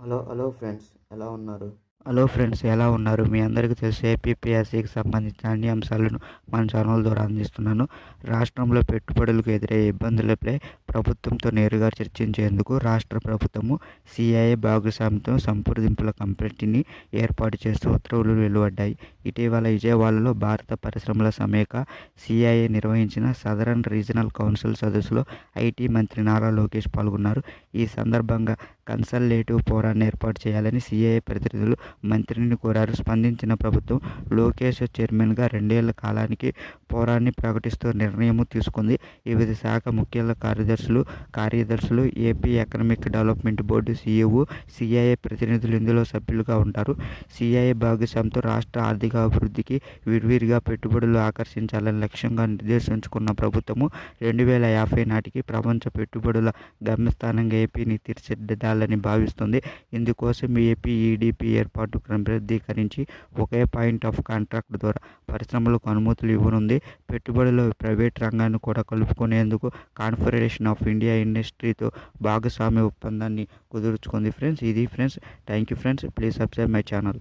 Hello hello friends ఎలా ఉన్నారు? Hello friends ఎలా ఉన్నారు? మీ అందరికీ తెలిసి ఏపీపీఎస్సీకి సంబంధించిన అన్ని అంశాలను మన ఛానల్ ద్వారా అందిస్తున్నాను. రాష్ట్రంలో పెట్టుబడులకు ఎదురయ్యే ఇబ్బందులపై ప్రభుత్వంతో నేరుగా చర్చించేందుకు రాష్ట్ర ప్రభుత్వము సిఐఏ భాగస్వామ్యంతో సంప్రదింపుల కమిటీని ఏర్పాటు చేస్తూ ఉత్తర్వులు వెలువడ్డాయి. ఇటీవల విజయవాడలో భారత పరిశ్రమల సమేక సిఐఏ నిర్వహించిన సదరన్ రీజనల్ కౌన్సిల్ సదస్సులో ఐటీ మంత్రి నారా లోకేష్ పాల్గొన్నారు. ఈ సందర్భంగా కన్సల్టేటివ్ పోరాన్ని ఏర్పాటు చేయాలని సిఐఏ ప్రతినిధులు మంత్రిని కోరారు. స్పందించిన ప్రభుత్వం లోకేష్ చైర్మన్గా రెండేళ్ళ కాలానికి పోరాన్ని ప్రకటిస్తూ నిర్ణయం తీసుకుంది. వివిధ శాఖ ముఖ్య కార్యదర్శులు కార్యదర్శులు A P economic development board C E O C I A ప్రతినిధులు ఇందులో సభ్యులుగా ఉంటారు. సిఐఏ భాగస్వామ్యంతో రాష్ట్ర ఆర్థిక అభివృద్ధికి విడివిడిగా పెట్టుబడులు ఆకర్షించాలని లక్ష్యంగా నిర్దేశించుకున్న ప్రభుత్వము రెండు వేల యాభై నాటికి ప్రపంచ పెట్టుబడుల గమ్యస్థానంగా ఏపీని తీర్చిదిద్దాలని భావిస్తుంది. ఇందుకోసం ఏపీ ఈడీపీ ఏర్పాటు క్రమబద్ధీకరించి ఒకే పాయింట్ ఆఫ్ కాంట్రాక్ట్ ద్వారా పరిశ్రమలకు అనుమతులు ఇవ్వనుంది. పెట్టుబడులు ప్రైవేట్ రంగాన్ని కూడా కలుపుకునేందుకు కాన్ఫెడరేషన్ ఆఫ్ ఇండియా ఇండస్ట్రీతో భాగస్వామ్య ఒప్పందాన్ని కుదుర్చుకుంది. ఫ్రెండ్స్ ఇది friends. Thank you friends. Please subscribe my channel.